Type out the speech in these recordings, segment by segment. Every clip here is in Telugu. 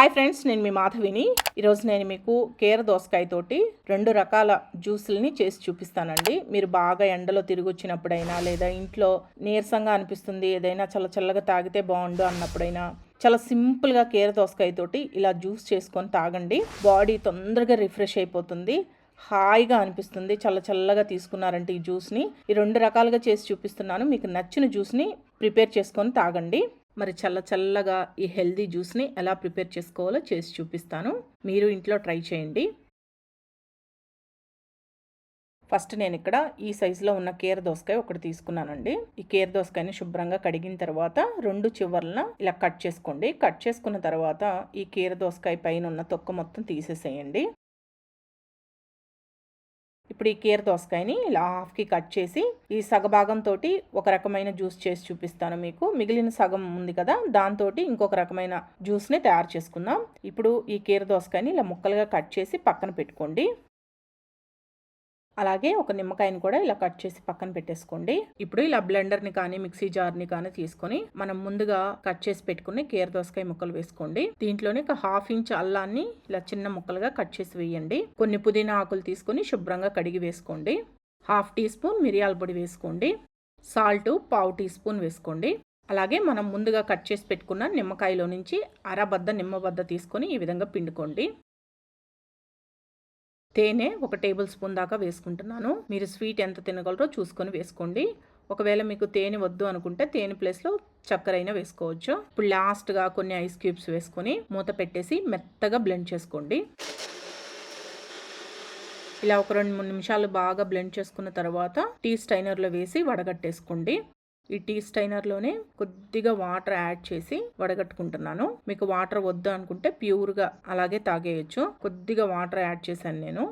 హాయ్ ఫ్రెండ్స్ నేను మీ మాధవిని. ఈరోజు నేను మీకు కేర దోసకాయతోటి రెండు రకాల జ్యూసుల్ని చేసి చూపిస్తానండి. మీరు బాగా ఎండలో తిరిగి వచ్చినప్పుడైనా లేదా ఇంట్లో నీరసంగా అనిపిస్తుంది ఏదైనా చల్ల చల్లగా తాగితే బాగుండు అన్నప్పుడైనా చాలా సింపుల్గా కేర దోసకాయతోటి ఇలా జ్యూస్ చేసుకొని తాగండి. బాడీ తొందరగా రిఫ్రెష్ అయిపోతుంది. హాయిగా అనిపిస్తుంది చల్ల చల్లగా తీసుకున్నారంటే ఈ జ్యూస్ని. ఈ రెండు రకాలుగా చేసి చూపిస్తున్నాను. మీకు నచ్చిన జ్యూస్ని ప్రిపేర్ చేసుకొని తాగండి. మరి చల్ల చల్లగా ఈ హెల్దీ జ్యూస్ని ఎలా ప్రిపేర్ చేసుకోవాలో చేసి చూపిస్తాను. మీరు ఇంట్లో ట్రై చేయండి. ఫస్ట్ నేను ఇక్కడ ఈ సైజులో ఉన్న కేర దోసకాయ ఒకటి తీసుకున్నానండి. ఈ కేర దోసకాయని శుభ్రంగా కడిగిన తర్వాత రెండు చివర్లన ఇలా కట్ చేసుకోండి. కట్ చేసుకున్న తర్వాత ఈ కీర దోసకాయ పైన ఉన్న తొక్క మొత్తం తీసేసేయండి. ఇప్పుడు ఈ కీర దోసకాయని ఇలా హాఫ్కి కట్ చేసి ఈ సగభాగంతో ఒక రకమైన జ్యూస్ చేసి చూపిస్తాను మీకు. మిగిలిన సగం ఉంది కదా దాంతో ఇంకొక రకమైన జ్యూస్ని తయారు చేసుకుందాం. ఇప్పుడు ఈ కీర దోసకాయని ఇలా ముక్కలుగా కట్ చేసి పక్కన పెట్టుకోండి. అలాగే ఒక నిమ్మకాయని కూడా ఇలా కట్ చేసి పక్కన పెట్టేసుకోండి. ఇప్పుడు ఇలా బ్లెండర్ని కానీ మిక్సీ జార్ని కానీ తీసుకొని మనం ముందుగా కట్ చేసి పెట్టుకుని కీర దోసకాయ ముక్కలు వేసుకోండి. దీంట్లోనే ఒక హాఫ్ ఇంచ్ అల్లాన్ని ఇలా చిన్న ముక్కలుగా కట్ చేసి వేయండి. కొన్ని పుదీనా ఆకులు తీసుకొని శుభ్రంగా కడిగి వేసుకోండి. హాఫ్ టీ స్పూన్ మిరియాల పొడి వేసుకోండి. సాల్ట్ పావు టీ స్పూన్ వేసుకోండి. అలాగే మనం ముందుగా కట్ చేసి పెట్టుకున్న నిమ్మకాయలో నుంచి అరబద్ద నిమ్మబద్ద తీసుకొని ఈ విధంగా పిండుకోండి. తేనె ఒక టేబుల్ స్పూన్ దాకా వేసుకుంటున్నాను. మీరు స్వీట్ ఎంత తినగలరో చూసుకొని వేసుకోండి. ఒకవేళ మీకు తేనె వద్దు అనుకుంటే తేనె ప్లేస్లో చక్కెర అయినా వేసుకోవచ్చు. ఇప్పుడు లాస్ట్గా కొన్ని ఐస్ క్యూబ్స్ వేసుకొని మూత పెట్టేసి మెత్తగా బ్లెండ్ చేసుకోండి. ఇలా ఒక రెండు మూడు నిమిషాలు బాగా బ్లెండ్ చేసుకున్న తర్వాత టీ స్టైనర్లో వేసి వడగట్టేసుకోండి. ఈ టీ స్టైనర్లోనే కొద్దిగా వాటర్ యాడ్ చేసి వడగట్టుకుంటున్నాను. మీకు వాటర్ వద్దు అనుకుంటే ప్యూర్గా అలాగే తాగేయచ్చు. కొద్దిగా వాటర్ యాడ్ చేశాను నేను.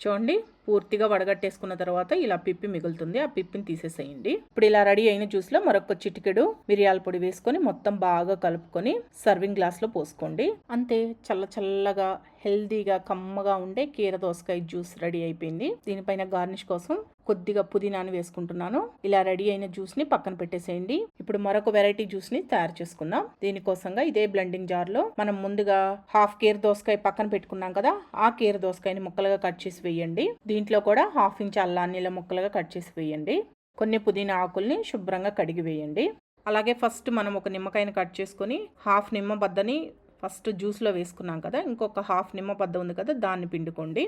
చూడండి పూర్తిగా వడగట్టేసుకున్న తర్వాత ఇలా పిప్పి మిగులుతుంది. ఆ పిప్పిని తీసేసేయండి. ఇప్పుడు ఇలా రెడీ అయిన జ్యూస్లో మరొక చిటికెడు మిరియాల పొడి వేసుకొని మొత్తం బాగా కలుపుకొని సర్వింగ్ గ్లాస్లో పోసుకోండి. అంతే చల్ల చల్లగా హెల్దీగా కమ్మగా ఉండే కీర దోసకాయ జ్యూస్ రెడీ అయిపోయింది. దీనిపైన గార్నిష్ కోసం కొద్దిగా పుదీనాను వేసుకుంటున్నాను. ఇలా రెడీ అయిన జ్యూస్ని పక్కన పెట్టేసేయండి. ఇప్పుడు మరొక వెరైటీ జ్యూస్ని తయారు చేసుకుందాం. దీనికోసంగా ఇదే బ్లెండింగ్ జార్లో మనం ముందుగా హాఫ్ కేర్ దోసకాయ పక్కన పెట్టుకున్నాం కదా ఆ కేర్ దోసకాయని ముక్కలుగా కట్ చేసి వేయండి. దీంట్లో కూడా హాఫ్ ఇంచ్ అల్లాన్ని ఇలా ముక్కలుగా కట్ చేసి వేయండి. కొన్ని పుదీనా ఆకుల్ని శుభ్రంగా కడిగి వేయండి. అలాగే ఫస్ట్ మనం ఒక నిమ్మకాయని కట్ చేసుకొని హాఫ్ నిమ్మ బద్దని ఫస్ట్ జ్యూస్లో వేసుకున్నాం కదా ఇంకొక హాఫ్ నిమ్మ బద్ద ఉంది కదా దాన్ని పిండుకోండి.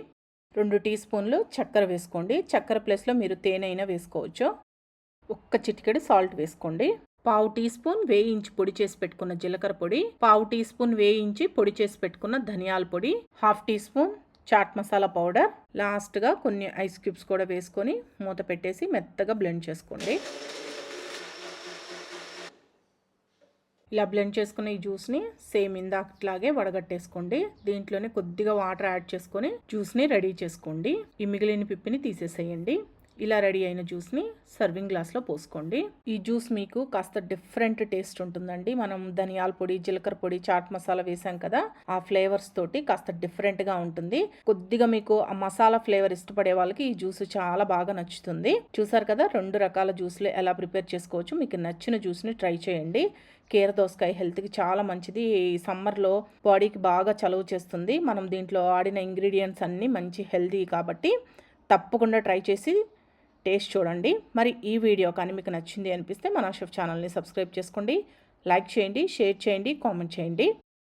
రెండు టీ స్పూన్లు చక్కెర వేసుకోండి. చక్కెర ప్లేస్లో మీరు తేనె అయినా వేసుకోవచ్చు. ఒక్క చిటికెడు సాల్ట్ వేసుకోండి. పావు టీ స్పూన్ వేయించి పొడి చేసి పెట్టుకున్న జీలకర్ర పొడి పావు టీ స్పూన్ వేయించి పొడి చేసి పెట్టుకున్న ధనియాల పొడి half teaspoon chaat masala powder లాస్ట్గా కొన్ని ఐస్ క్యూబ్స్ కూడా వేసుకొని మూత పెట్టేసి మెత్తగా బ్లెండ్ చేసుకోండి. ఇలా బ్లెండ్ చేసుకున్న ఈ జ్యూస్ని సేమ్ ఇందాకట్లాగే వడగట్టేసుకోండి. దీంట్లోనే కొద్దిగా వాటర్ యాడ్ చేసుకొని జ్యూస్ని రెడీ చేసుకోండి. ఈ మిగిలిన పిప్పిని తీసేసేయండి. ఇలా రెడీ అయిన జ్యూస్ని సర్వింగ్ గ్లాస్లో పోసుకోండి. ఈ జ్యూస్ మీకు కాస్త డిఫరెంట్ టేస్ట్ ఉంటుందండి. మనం ధనియాల పొడి జీలకర్ర పొడి చాట్ మసాలా వేసాం కదా ఆ ఫ్లేవర్స్ తోటి కాస్త డిఫరెంట్గా ఉంటుంది. కొద్దిగా మీకు ఆ మసాలా ఫ్లేవర్ ఇష్టపడే వాళ్ళకి ఈ జ్యూస్ చాలా బాగా నచ్చుతుంది. చూసారు కదా రెండు రకాల జ్యూస్లు ఎలా ప్రిపేర్ చేసుకోవచ్చు. మీకు నచ్చిన జ్యూస్ని ట్రై చేయండి. కీర దోసకాయ హెల్త్కి చాలా మంచిది. ఈ సమ్మర్లో బాడీకి బాగా చలువ చేస్తుంది. మనం దీంట్లో ఆడిన ఇంగ్రీడియంట్స్ అన్నీ మంచి హెల్తీ కాబట్టి తప్పకుండా ట్రై చేసి టేస్ట్ చూడండి. మరి ఈ వీడియో కానీ మీకు నచ్చింది అనిపిస్తే మన షెఫ్ ఛానల్ని సబ్స్క్రైబ్ చేసుకోండి. లైక్ చేయండి షేర్ చేయండి కామెంట్ చేయండి.